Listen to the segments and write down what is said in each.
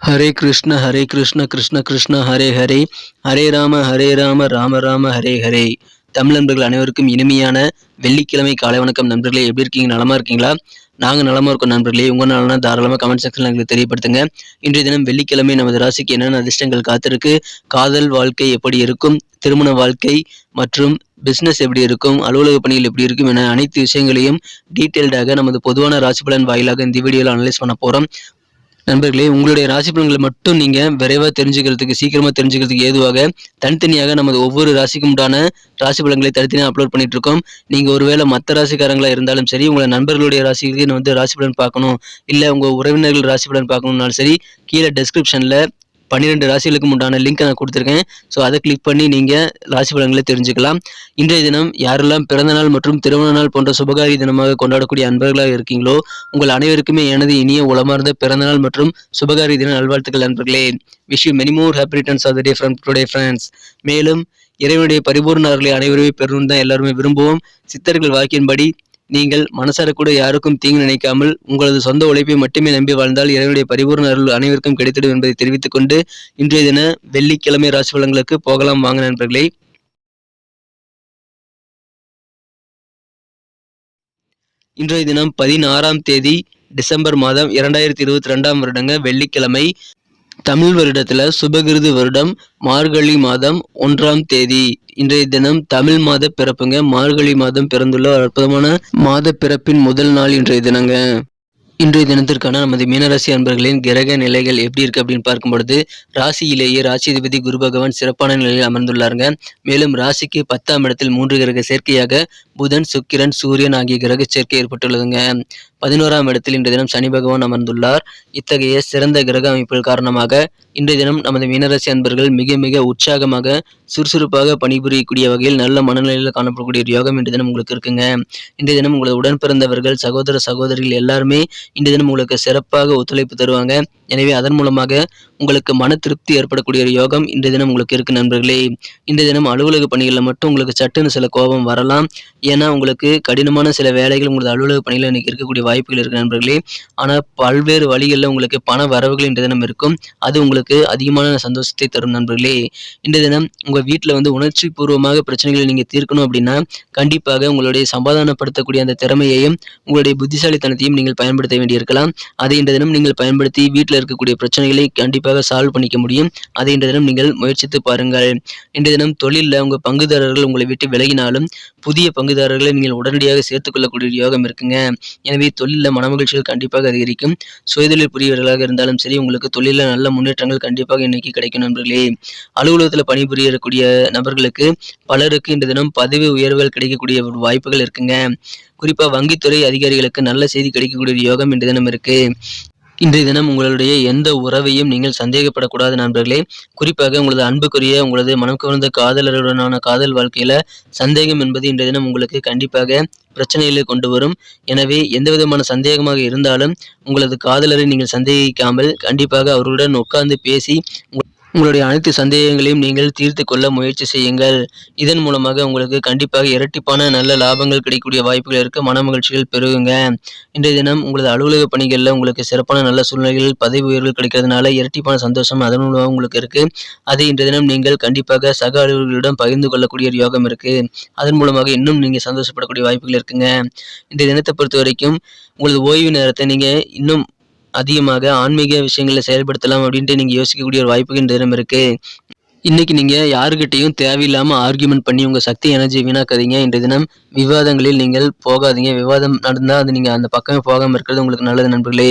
ஹரே கிருஷ்ண ஹரே கிருஷ்ண கிருஷ்ண கிருஷ்ண ஹரே ஹரே. ஹரே ராம ஹரே ராம ராம ராம ஹரே ஹரே. தமிழ் நண்பர்கள் அனைவருக்கும் இனிமையான வெள்ளிக்கிழமை காலை வணக்கம் நண்பர்களே. எப்படி இருக்கீங்க? நலமா இருக்கீங்களா? நாங்கள் நலமா இருக்கோம் நண்பர்களே. உங்க நலனா தாராளமாக கமெண்ட் செக்ஷனில் எங்களுக்கு தெரியப்படுத்துங்க. இன்றைய தினம் வெள்ளிக்கிழமை நமது ராசிக்கு என்னென்ன அதிர்ஷ்டங்கள் காத்திருக்கு? காதல் வாழ்க்கை எப்படி இருக்கும்? திருமண வாழ்க்கை மற்றும் பிஸ்னஸ் எப்படி இருக்கும்? அலுவலக பணிகள் எப்படி இருக்கும்? என அனைத்து விஷயங்களையும் டீட்டெயில்டாக நமது பொதுவான ராசி பலன் வாயிலாக இந்த வீடியோவில் அனலைஸ் பண்ண போகிறோம் நண்பர்களே உங்களுடைய ராசி பலன்களை மட்டும் நீங்க விரைவா தெரிஞ்சுக்கிறதுக்கு சீக்கிரமா தெரிஞ்சுக்கிறதுக்கு ஏதுவாக தனித்தனியாக நமது ஒவ்வொரு ராசிக்கும் உண்டான ராசி பலன்களை தனித்தனியாக அப்லோட் பண்ணிட்டு இருக்கோம் நீங்க ஒருவேளை மற்ற ராசிக்காரங்களா இருந்தாலும் சரி உங்களை நண்பர்களுடைய ராசிகளுக்கு வந்து ராசி பலன் பார்க்கணும் இல்ல உங்க உறவினர்கள் ராசி பலன் பார்க்கணும்னாலும் சரி கீழே டெஸ்கிரிப்ஷன்ல பன்னிரெண்டு ராசிகளுக்கும் உண்டான லிங்க் நான் கொடுத்துருக்கேன். ஸோ அதை கிளிக் பண்ணி நீங்கள் ராசி பலன்களை தெரிஞ்சுக்கலாம். இன்றைய தினம் யாரெல்லாம் பிறந்தநாள் மற்றும் திருமண நாள் போன்ற சுபகாரி தினமாக கொண்டாடக்கூடிய அன்பர்களாக இருக்கீங்களோ உங்கள் அனைவருக்குமே எனது இனிய உளமார்ந்த பிறந்தநாள் மற்றும் சுபகாரி தின நல்வாழ்த்துக்கள் நண்பர்களே. Wish you many more happy returns of the day from today friends மேலும் இறைவனுடைய பரிபூர்ண அருளை அனைவருமே பெறணும்னு தான் எல்லாருமே விரும்புவோம். சித்தர்கள் வாக்கின்படி நீங்கள் மனசார கூட யாருக்கும் தீங்கு நினைக்காமல் உங்களது சொந்த உழைப்பை மட்டுமே நம்பி வாழ்ந்தால் இறைவனுடைய பரிபூர்ண அருள் அனைவருக்கும் கிடைத்திடும் என்பதை தெரிவித்துக் கொண்டு இன்றைய தின வெள்ளிக்கிழமை ராசி பலன்களுக்கு போகலாம். வாங்க நண்பர்களே. இன்றைய தினம் பதினாறாம் தேதி டிசம்பர் மாதம் இரண்டாயிரத்தி இருபத்தி ரெண்டாம் வருடங்க வெள்ளிக்கிழமை. தமிழ் வருடத்துல சுபகிருது வருடம் மார்கழி மாதம் ஒன்றாம் தேதி. இன்றைய தினம் தமிழ் மாத பிறப்புங்க. மார்கழி மாதம் பிறந்துள்ள அற்புதமான மாத பிறப்பின் முதல் நாள் இன்றைய தினங்க. இன்றைய தினத்திற்கான நமது மீனராசி அன்பர்களின் கிரக நிலைகள் எப்படி இருக்கு அப்படின்னு பார்க்கும் பொழுது ராசியிலேயே ராசிதிபதி குரு பகவான் சிறப்பான நிலையில் அமர்ந்துள்ளாருங்க. மேலும் ராசிக்கு பத்தாம் இடத்தில் மூன்று கிரக சேர்க்கையாக புதன் சுக்கிரன் சூரியன் ஆகிய கிரக சேர்க்கை ஏற்பட்டுள்ளதுங்க. பதினோராம் இடத்தில் இன்றைய தினம் சனி பகவான் அமர்ந்துள்ளார். இத்தகைய சிறந்த கிரக அமைப்புகள் காரணமாக இன்றைய தினம் நமது மீனராசி அன்பர்கள் மிக மிக உற்சாகமாக சுறுசுறுப்பாக பணிபுரியக்கூடிய வகையில் நல்ல மனநிலையில் காணப்படக்கூடிய யோகம் இன்றைய தினம் உங்களுக்கு இருக்குங்க. இன்றைய தினம் உங்களது உடன் பிறந்தவர்கள் சகோதர சகோதரிகள் எல்லாருமே இன்றைய தினம் உங்களுக்கு சிறப்பாக ஒத்துழைப்பு தருவாங்க. எனவே அதன் மூலமாக உங்களுக்கு மன திருப்தி ஏற்படக்கூடிய ஒரு யோகம் இன்றைய தினம் உங்களுக்கு இருக்கு நண்பர்களே. இன்றைய தினம் அலுவலக பணிகளில் மட்டும் உங்களுக்கு சட்டுன்னு சில கோபம் வரலாம். ஏன்னா உங்களுக்கு கடினமான சில வேலைகள் உங்களது அலுவலக பணிகள் இன்னைக்கு இருக்கக்கூடிய வாய்ப்புகள் இருக்கு நண்பர்களே. ஆனால் பல்வேறு வழிகளில் உங்களுக்கு பண வரவுகள் இன்றைய தினம் இருக்கும். அது உங்களுக்கு அதிகமான சந்தோஷத்தை தரும் நண்பர்களே. இன்றைய தினம் உங்கள் வீட்டில் வந்து உணர்ச்சி பூர்வமாக பிரச்சனைகளை நீங்கள் தீர்க்கணும் அப்படின்னா கண்டிப்பாக உங்களுடைய சமாதானப்படுத்தக்கூடிய அந்த திறமையையும் உங்களுடைய புத்திசாலித்தனத்தையும் நீங்கள் பயன்படுத்த வேண்டியிருக்கலாம். அதை இன்றைய தினம் நீங்கள் பயன்படுத்தி வீட்டில் இருக்கக்கூடிய பிரச்சனைகளை கண்டிப்பாக சால்வ் பண்ணிக்க முடியும். அதை இன்றைய தினம் நீங்கள் முயற்சித்து பாருங்கள். இன்றைய தினம் தொழிலில் உங்கள் பங்குதாரர்கள் உங்களை விட்டு விலகினாலும் புதிய பங்கு பங்குதாரர்களை நீங்கள் உடனடியாக சேர்த்துக்கொள்ளக்கூடிய யோகம் இருக்குங்க. எனவே தொழிலில் மனமகிழ்ச்சிகள் கண்டிப்பாக அதிகரிக்கும். சுயதொழில் புரியவர்களாக இருந்தாலும் சரி உங்களுக்கு தொழிலில் நல்ல முன்னேற்றங்கள் கண்டிப்பாக இன்னைக்கு கிடைக்கும் நண்பர்களே. அலுவலகத்தில் பணிபுரியக்கூடிய நபர்களுக்கு பலருக்கு இந்த தினம் பதவி உயர்வுகள் கிடைக்கக்கூடிய வாய்ப்புகள் இருக்குங்க. குறிப்பாக வங்கித்துறை அதிகாரிகளுக்கு நல்ல செய்தி கிடைக்கக்கூடிய யோகம் இன்றைய தினம் இருக்கு. இன்றைய தினம் உங்களுடைய எந்த உறவையும் நீங்கள் சந்தேகப்படக்கூடாது நண்பர்களே. குறிப்பாக உங்களது அன்புக்குரிய உங்களது மனம் கவர்ந்த காதலருடனான காதல் வாழ்க்கையில சந்தேகம் என்பது இன்றைய தினம் உங்களுக்கு கண்டிப்பாக பிரச்சனைகளை கொண்டு வரும். எனவே எந்த விதமான சந்தேகமாக இருந்தாலும் உங்களது காதலரை நீங்கள் சந்தேகிக்காமல் கண்டிப்பாக அவர்களுடன் உட்கார்ந்து பேசி உங்களுடைய அனைத்து சந்தேகங்களையும் நீங்கள் தீர்த்து கொள்ள முயற்சி செய்யுங்கள். இதன் மூலமாக உங்களுக்கு கண்டிப்பாக இரட்டிப்பான நல்ல லாபங்கள் கிடைக்கக்கூடிய வாய்ப்புகள் இருக்க. மன மகிழ்ச்சிகள் பெருகுங்க. இன்றைய தினம் உங்களது அலுவலக பணிகளில் உங்களுக்கு சிறப்பான நல்ல சூழ்நிலைகள் பதவி உயர்வுகள் கிடைக்கிறதுனால இரட்டிப்பான சந்தோஷம் அதன் மூலமாக உங்களுக்கு இருக்கு. அதை இன்றைய தினம் நீங்கள் கண்டிப்பாக சக அலுவலர்களிடம் பகிர்ந்து கொள்ளக்கூடிய ஒரு யோகம் இருக்கு. அதன் மூலமாக இன்னும் நீங்கள் சந்தோஷப்படக்கூடிய வாய்ப்புகள் இருக்குங்க. இன்றைய தினத்தை பொறுத்த வரைக்கும் உங்களது ஓய்வு நேரத்தை நீங்கள் இன்னும் அதிகமாக ஆன்மீக விஷயங்களை செயல்படுத்தலாம் அப்படின்ட்டு நீங்கள் யோசிக்கக்கூடிய ஒரு வாய்ப்புகள் இந்த தினம் இருக்குது இன்னைக்கு நீங்கள் யாருக்கிட்டையும் தேவையில்லாமல் ஆர்கியூமெண்ட் பண்ணி உங்கள் சக்தி எனர்ஜி வீணாக்காதீங்க. இன்றைய தினம் விவாதங்களில் நீங்கள் போகாதீங்க. விவாதம் நடந்தால் அது நீங்கள் அந்த பக்கமே போகாமல் இருக்கிறது உங்களுக்கு நல்லது நண்பர்களே.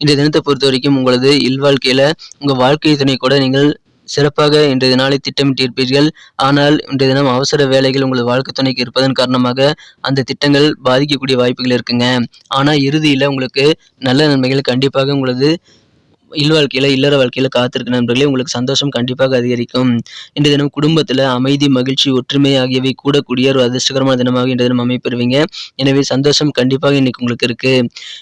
இன்றைய தினத்தை பொறுத்த வரைக்கும் உங்களது இல்வாழ்க்கையில் உங்கள் வாழ்க்கை துணை கூட நீங்கள் சிறப்பாக இன்றைய நாளை திட்டமிட்டிருப்பீர்கள். ஆனால் இன்றைய தினம் அவசர வேலைகள் உங்களது வாழ்க்கை துணைக்கு இருப்பதன் காரணமாக அந்த திட்டங்கள் பாதிக்கக்கூடிய வாய்ப்புகள் இருக்குங்க. ஆனால் இறுதியில் உங்களுக்கு நல்ல நன்மைகள் கண்டிப்பாக உங்களது இல்வாழ்க்கையில இல்லற வாழ்க்கையில் காத்திருக்க நண்பர்களே உங்களுக்கு சந்தோஷம் கண்டிப்பாக அதிகரிக்கும். இன்று தினம் குடும்பத்தில் அமைதி மகிழ்ச்சி ஒற்றுமை ஆகியவை கூடக்கூடிய ஒரு அதிர்ஷ்டகரமான தினமாக இன்று தினம் அமைப்பெறுவீங்க எனவே சந்தோஷம் கண்டிப்பாக இன்னைக்கு உங்களுக்கு இருக்கு.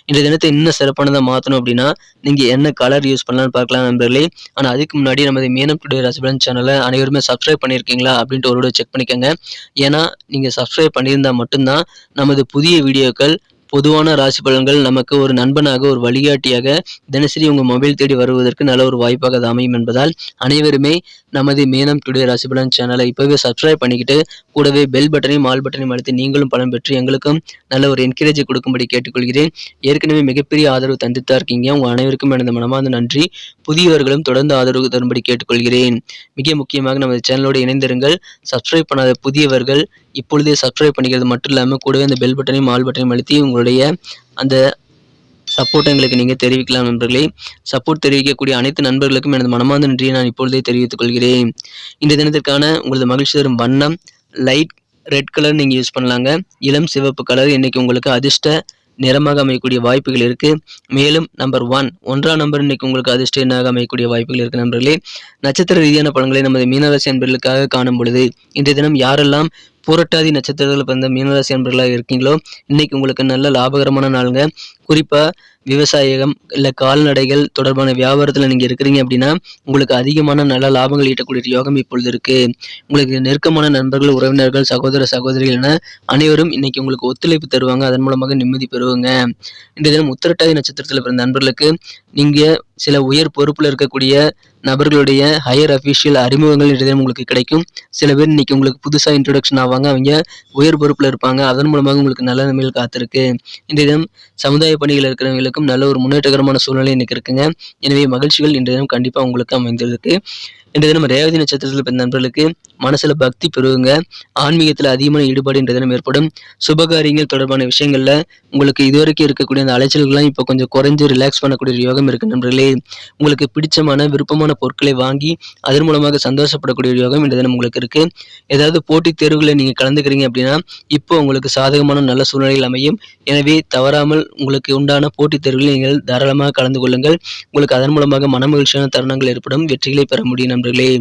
இன்றைய தினத்தை இன்னும் சிறப்பானதாக மாற்றணும் அப்படின்னா நீங்கள் என்ன கலர் யூஸ் பண்ணலாம்னு பார்க்கலாம் நண்பர்களே. ஆனால் அதுக்கு முன்னாடி நமது மீனம் டுடே ரசிபலன் சேனலை அனைவருமே சப்ஸ்கிரைப் பண்ணியிருக்கீங்களா அப்படின்ட்டு ஒரு செக் பண்ணிக்கோங்க. ஏன்னா நீங்கள் சப்ஸ்கிரைப் பண்ணியிருந்தால் மட்டும்தான் நமது புதிய வீடியோக்கள் பொதுவான ராசி பலன்கள் நமக்கு ஒரு நண்பனாக ஒரு வழிகாட்டியாக தினசரி உங்கள் மொபைல் தேடி வருவதற்கு நல்ல ஒரு வாய்ப்பாக அது அமையும் என்பதால் அனைவருமே நமது மேனம் டுடே ராசி பலன் சேனலை இப்போவே சப்ஸ்கிரைப் பண்ணிக்கிட்டு கூடவே பெல் பட்டனையும் ஆல் பட்டனையும் அழுத்தி நீங்களும் பலன் பெற்று எங்களுக்கும் நல்ல ஒரு என்கரேஜ் கொடுக்கும்படி கேட்டுக்கொள்கிறேன். ஏற்கனவே மிகப்பெரிய ஆதரவு தந்துட்டு இருக்கீங்க. உங்கள் அனைவருக்கும் எனது மனமார்ந்த நன்றி. புதியவர்களும் தொடர்ந்து ஆதரவு தரும்படி கேட்டுக்கொள்கிறேன். மிக முக்கியமாக நமது சேனலோடு இணைந்திருங்கள். சப்ஸ்கிரைப் பண்ணாத புதியவர்கள் இப்பொழுதே சப்ஸ்கிரைப் பண்ணிக்கிறது மட்டும் இல்லாமல் கூடவே அந்த பெல் பட்டனையும் ஆல் பட்டனையும் அழுத்தி உங்களுடைய அந்த சப்போர்ட் எங்களுக்கு நீங்கள் தெரிவிக்கலாம் நண்பர்களே. சப்போர்ட் தெரிவிக்கக்கூடிய அனைத்து நண்பர்களுக்கும் எனது மனமார்ந்த நன்றியை நான் இப்பொழுதே தெரிவித்துக் கொள்கிறேன். இந்த தினத்திற்கான உங்களது மகிழ்ச்சி தரும் வண்ணம் லைட் ரெட் கலர் நீங்கள் யூஸ் பண்ணலாங்க. இளம் சிவப்பு கலர் இன்றைக்கி உங்களுக்கு அதிர்ஷ்ட நிறமாக அமையக்கூடிய வாய்ப்புகள் இருக்குது மேலும் நம்பர் ஒன் ஒன்றாம் நம்பர் இன்றைக்கு உங்களுக்கு அதிர்ஷ்ட எண்ணாக அமையக்கூடிய வாய்ப்புகள் இருக்குது நண்பர்களே. நட்சத்திர ரீதியான பலன்களை நமது மீனராசி அன்பர்களுக்காக காணும் பொழுது இன்றைய தினம் யாரெல்லாம் புரட்டாதி நட்சத்திரத்தில் பிறந்த மீனராசி அன்பர்களாக இருக்கீங்களோ இன்னைக்கு உங்களுக்கு நல்ல லாபகரமான நாளுங்க. குறிப்பாக விவசாயம் இல்லை கால்நடைகள் தொடர்பான வியாபாரத்தில் நீங்கள் இருக்கிறீங்க அப்படின்னா உங்களுக்கு அதிகமான நல்ல லாபங்கள் ஈட்டக்கூடிய யோகம் இப்பொழுது இருக்கு. உங்களுக்கு நெருக்கமான நண்பர்கள் உறவினர்கள் சகோதர சகோதரிகள் என அனைவரும் இன்னைக்கு உங்களுக்கு ஒத்துழைப்பு தருவாங்க. அதன் மூலமாக நிம்மதி பெறுவாங்க. இந்த தினம் உத்திரட்டாதி நட்சத்திரத்தில் பிறந்த நண்பர்களுக்கு நீங்கள் சில உயர் பொறுப்பில் இருக்கக்கூடிய நபர்களுடைய ஹையர் அஃபீஷியல் அறிமுகங்கள் இன்றைய உங்களுக்கு கிடைக்கும். சில பேர் இன்னைக்கு உங்களுக்கு புதுசாக இன்ட்ரொடக்ஷன் ஆவாங்க. அவங்க உயர் பொறுப்பில் இருப்பாங்க. அதன் மூலமாக உங்களுக்கு நல்ல நிலைமையில் காத்திருக்கு. இன்றைய தினம் சமுதாய பணிகள் இருக்கிறவங்களுக்கும் நல்ல ஒரு முன்னேற்றகரமான சூழ்நிலை இன்னைக்கு இருக்குங்க. எனவே மகிழ்ச்சிகள் இன்றைய தினம் கண்டிப்பாக உங்களுக்கு அமைந்திருக்கு. இன்றைய தினம் ரேவதி நட்சத்திரத்தில் பிறந்த நண்பர்களுக்கு மனசுல பக்தி பெருகுங்க. ஆன்மீகத்தில் அதிகமான ஈடுபாடு இன்றைய தினம் ஏற்படும். சுபகாரியங்கள் தொடர்பான விஷயங்கள்ல உங்களுக்கு இதுவரைக்கும் இருக்கக்கூடிய அந்த அலைச்சல்கள்லாம் இப்போ கொஞ்சம் குறைஞ்சு ரிலாக்ஸ் பண்ணக்கூடிய ஒரு யோகம் இருக்கு நண்பர்களே. உங்களுக்கு பிடிச்சமான விருப்பமான பொருட்களை வாங்கி அதன் மூலமாக சந்தோஷப்படக்கூடிய ஒரு யோகம் இன்றைய தினம் உங்களுக்கு இருக்கு. ஏதாவது போட்டித் தேர்வுகளை நீங்க கலந்துக்கிறீங்க அப்படின்னா இப்போ உங்களுக்கு சாதகமான நல்ல சூழ்நிலைகள் அமையும். எனவே தவறாமல் உங்களுக்கு உண்டான போட்டித் தேர்வுகளில் நீங்கள் தாராளமாக கலந்து கொள்ளுங்கள். உங்களுக்கு அதன் மூலமாக மனமகிழ்ச்சியான தருணங்கள் ஏற்படும். வெற்றிகளை பெற முடியும் நண்பர்களே.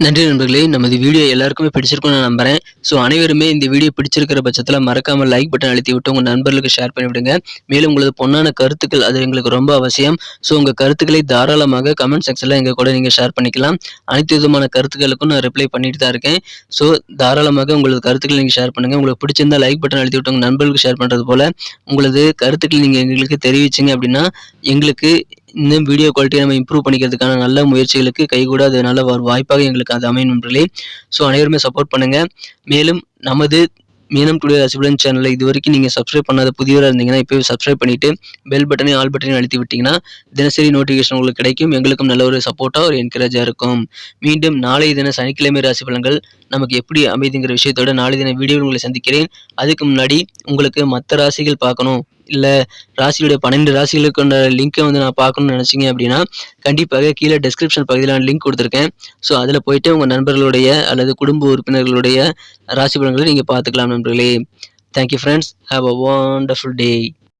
நன்றி நண்பர்களே. நமது வீடியோ எல்லாருக்குமே பிடிச்சிருக்கும்னு நான் நம்புறேன். ஸோ அனைவருமே இந்த வீடியோ பிடிச்சிருக்கிற பட்சத்தில் மறக்காமல் லைக் பட்டன் அழுத்தி விட்டு உங்கள் நண்பர்களுக்கு ஷேர் பண்ணி விடுங்க மேலும் உங்களது பொண்ணான கருத்துக்கள் அது எங்களுக்கு ரொம்ப அவசியம். ஸோ உங்கள் கருத்துக்களை தாராளமாக கமெண்ட் செக்ஷனில் எங்கள் கூட நீங்கள் ஷேர் பண்ணிக்கலாம். அனைத்து விதமான கருத்துக்களுக்கும் நான் ரிப்ளை பண்ணிட்டு தான் இருக்கேன். ஸோ தாராளமாக உங்களது கருத்துக்களை நீங்கள் ஷேர் பண்ணுங்கள் உங்களுக்கு பிடிச்சிருந்தா லைக் பட்டன் அழுத்தி விட்டு உங்கள் நண்பர்களுக்கு ஷேர் பண்ணுறது போல். உங்களது கருத்துக்கள் நீங்கள் எங்களுக்கு தெரிவிச்சிங்க அப்படின்னா எங்களுக்கு இன்னும் வீடியோ குவாலிட்டியை நம்ம இம்ப்ரூவ் பண்ணிக்கிறதுக்கான நல்ல முயற்சிகளுக்கு கைகூட அது நல்ல ஒரு வாய்ப்பாக எங்களுக்கு அது அமையும் நண்பர்களே. ஸோ அனைவருமே சப்போர்ட் பண்ணுங்கள் மேலும் நமது மீனம் டுடே ரசிபுடன் சேனலை இது வரைக்கும் நீங்கள் சப்ஸ்கிரைப் பண்ணாத புதியவராக இருந்தீங்கன்னா இப்போவே சப்ஸ்கிரைப் பண்ணிவிட்டு பெல் பட்டனையும் ஆல் பட்டனையும் அழுத்தி விட்டீங்கன்னா தினசரி நோட்டிஃபிகேஷன் உங்களுக்கு கிடைக்கும். எங்களுக்கும் நல்ல ஒரு சப்போர்ட்டாக ஒரு என்கரேஜாக இருக்கும். மீண்டும் நாளை தின சனிக்கிழமை ராசி பலன்கள் நமக்கு எப்படி அமைதுங்கிற விஷயத்தோட நாளை தின வீடியோ உங்களை சந்திக்கிறேன். அதுக்கு முன்னாடி உங்களுக்கு மற்ற ராசிகள் பார்க்கணும். இல்லை ராசியுடைய பன்னெண்டு ராசிகளுக்கான லிங்க்கை வந்து நான் பார்க்கணும்னு நினச்சிங்க அப்படின்னா கண்டிப்பாக கீழே டெஸ்கிரிப்ஷன் பகுதியில் நான் லிங்க் கொடுத்துருக்கேன். ஸோ அதில் போயிட்டு உங்கள் நண்பர்களுடைய அல்லது குடும்ப உறுப்பினர்களுடைய ராசி பலன்களை நீங்கள் பார்த்துக்கலாம் நண்பர்களே. Thank you friends have a wonderful day